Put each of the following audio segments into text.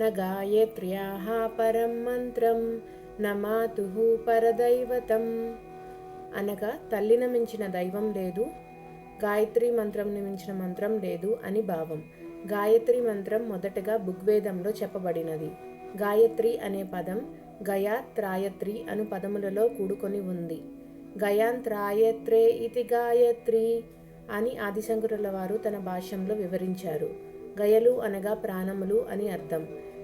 న गायत्र्याः परं మంత్రం న మాతుః పరదైవతం అనగా తల్లిని మించిన దైవం లేదు గాయత్రి మంత్రంని మించిన మంత్రం లేదు అని భావం. గాయత్రి మంత్రం మొదటగా బుగ్వేదంలో చెప్పబడినది. గాయత్రి అనే పదం గయా త్రాయత్రి అను పదములలో కూడుకొని ఉంది. గయాంత్రాయత్రే ఇతి గాయత్రి అని ఆదిశంకరుల వారు తన భాష్యంలో వివరించారు. గయలు అనగా ప్రాణములు అని అర్థం.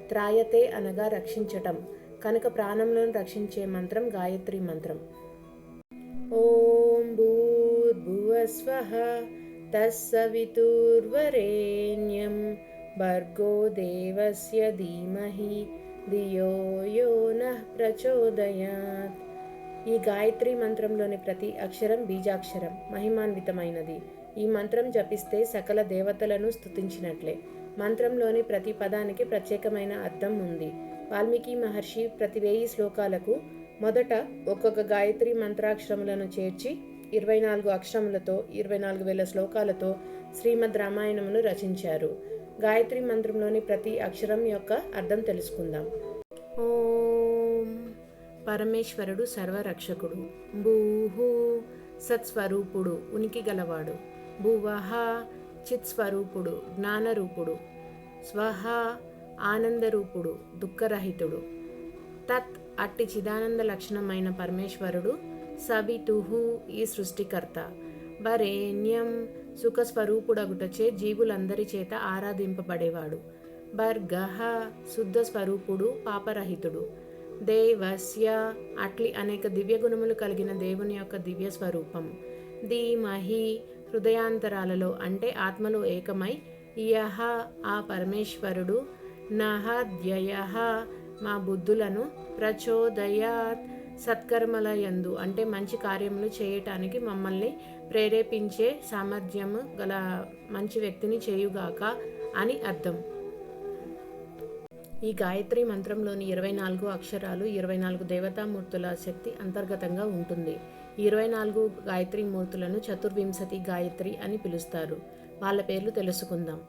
త్రాయతే అనగా రక్షించటం. కనుక ప్రాణములను రక్షించే మంత్రం గాయత్రి మంత్రం. ఓం భూర్భువస్వ తస్సవితుర్వరేణ్యం భర్గో దేవస్య ధీమహి దియో యో నః ప్రచోదయాత్. ఈ గాయత్రి మంత్రంలోని ప్రతి అక్షరం బీజాక్షరం మహిమాన్వితమైనది. ఈ మంత్రం జపిస్తే సకల దేవతలను స్తుతించినట్లే. మంత్రంలోని ప్రతి పదానికి ప్రత్యేకమైన అర్థం ఉంది. వాల్మీకి మహర్షి ప్రతి వేయి శ్లోకాలకు మొదట ఒక్కొక్క గాయత్రి మంత్రాక్షరములను చేర్చి ఇరవై నాలుగు అక్షరములతో ఇరవై నాలుగు వేల శ్లోకాలతో శ్రీమద్ రామాయణమును రచించారు. గాయత్రి మంత్రంలోని ప్రతి అక్షరం యొక్క అర్థం తెలుసుకుందాం. ఓం పరమేశ్వరుడు సర్వరక్షకుడు భూహు సత్స్వరూపుడు ఉనికి గలవాడు భువహ చిత్స్వరూపుడు జ్ఞానరూపుడు స్వహ ఆనందరూపుడు దుఃఖరహితుడు. తత్ అట్టి చిదానంద లక్షణమైన పరమేశ్వరుడు సవితుహు ఈ సృష్టికర్త. వరేణ్యం సుఖస్వరూపుడగుటచే జీవులందరి చేత ఆరాధింపబడేవాడు. భర్గః శుద్ధ స్వరూపుడు పాపరహితుడు. దేవస్య అట్లి అనేక దివ్య గుణములు కలిగిన దేవుని యొక్క దివ్య స్వరూపం ధీమహి హృదయాంతరాలలో అంటే ఆత్మలో ఏకమై యహ ఆ పరమేశ్వరుడు నహ ద్యయ మా బుద్ధులను ప్రచోదయాత్ సత్కర్మల యందు అంటే మంచి కార్యములు చేయటానికి మమ్మల్ని ప్రేరేపించే సామర్థ్యము గల మంచి వ్యక్తిని చేయుగాక అని అర్థం. ఈ గాయత్రి మంత్రంలోని ఇరవై నాలుగు అక్షరాలు ఇరవై నాలుగు దేవతామూర్తుల శక్తి అంతర్గతంగా ఉంటుంది. ఇరవై నాలుగు గాయత్రి మూర్తులను చతుర్వింశతి గాయత్రి అని పిలుస్తారు. వాళ్ళ పేర్లు తెలుసుకుందాం.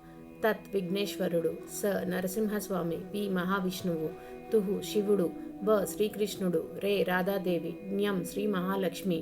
తత్ విఘ్నేశ్వరుడు స నరసింహస్వామి పి మహావిష్ణువు తుహు శివుడు బ శ్రీకృష్ణుడు రే రాధాదేవి జ్ఞం శ్రీ మహాలక్ష్మి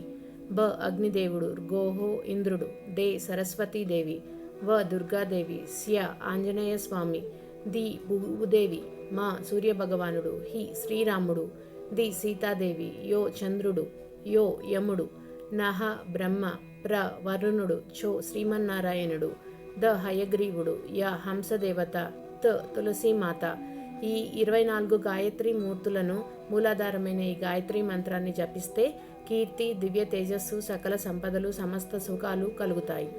బ అగ్నిదేవుడు గోహో ఇంద్రుడు దే సరస్వతీదేవి వ దుర్గాదేవి స్య ఆంజనేయ స్వామి ది భూదేవి మా సూర్యభగవానుడు హి శ్రీరాముడు ది సీతాదేవి యో చంద్రుడు యో యముడు నహ బ్రహ్మ ప్ర వరుణుడు చో శ్రీమన్నారాయణుడు ద హయగ్రీవుడు య హంసదేవత త తులసీమాత. ఈ ఇరవై నాలుగు గాయత్రి మూర్తులను మూలాధారమైన ఈ గాయత్రి మంత్రాన్ని జపిస్తే కీర్తి దివ్య తేజస్సు సకల సంపదలు సమస్త సుఖాలు కలుగుతాయి.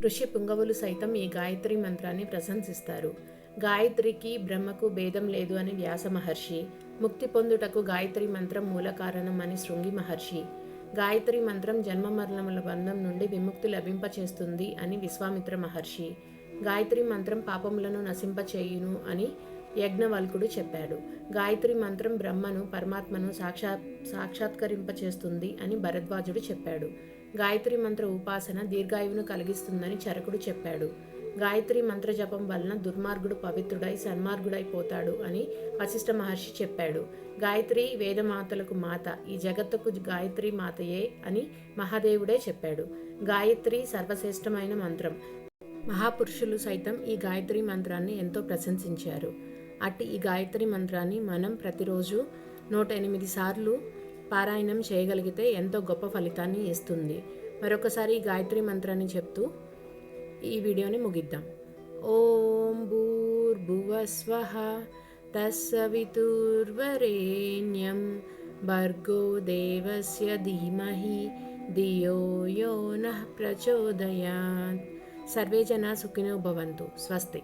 ఋషి పుంగవులు సైతం ఈ గాయత్రి మంత్రాన్ని ప్రశంసిస్తారు. గాయత్రికి బ్రహ్మకు భేదం లేదు అని వ్యాస మహర్షి. ముక్తి పొందుటకు గాయత్రి మంత్రం మూల కారణం అని శృంగి మహర్షి. గాయత్రి మంత్రం జన్మ మరణముల బంధం నుండి విముక్తి లభింపచేస్తుంది అని విశ్వామిత్ర మహర్షి. గాయత్రి మంత్రం పాపములను నశింపచేయును అని యజ్ఞవల్కుడు చెప్పాడు. గాయత్రి మంత్రం బ్రహ్మను పరమాత్మను సాక్షా సాక్షాత్కరింపచేస్తుంది అని భరద్వాజుడు చెప్పాడు. గాయత్రి మంత్ర ఉపాసన దీర్ఘాయువును కలిగిస్తుందని చరకుడు చెప్పాడు. గాయత్రి మంత్ర జపం వలన దుర్మార్గుడు పవిత్రుడై సన్మార్గుడైపోతాడు అని వశిష్ఠ మహర్షి చెప్పాడు. గాయత్రి వేదమాతలకు మాత ఈ జగత్తుకు గాయత్రి మాతయే అని మహాదేవుడే చెప్పాడు. గాయత్రి సర్వశ్రేష్టమైన మంత్రం. మహాపురుషులు సైతం ఈ గాయత్రి మంత్రాన్ని ఎంతో ప్రశంసించారు. అట్టి ఈ గాయత్రి మంత్రాన్ని మనం ప్రతిరోజు నూట ఎనిమిది సార్లు పారాయణం చేయగలిగితే ఎంతో గొప్ప ఫలితాన్ని ఇస్తుంది. మరొకసారి ఈ గాయత్రి మంత్రాన్ని చెప్తూ ఈ వీడియోని ముగిద్దాం. ఓం భూర్భువస్వ తస్సవితుర్వరేణ్యం భర్గో దేవస్య ధీమహి ధియో యో నః ప్రచోదయాత్. సర్వే జనా సుఖినో భవంతు. స్వస్తి.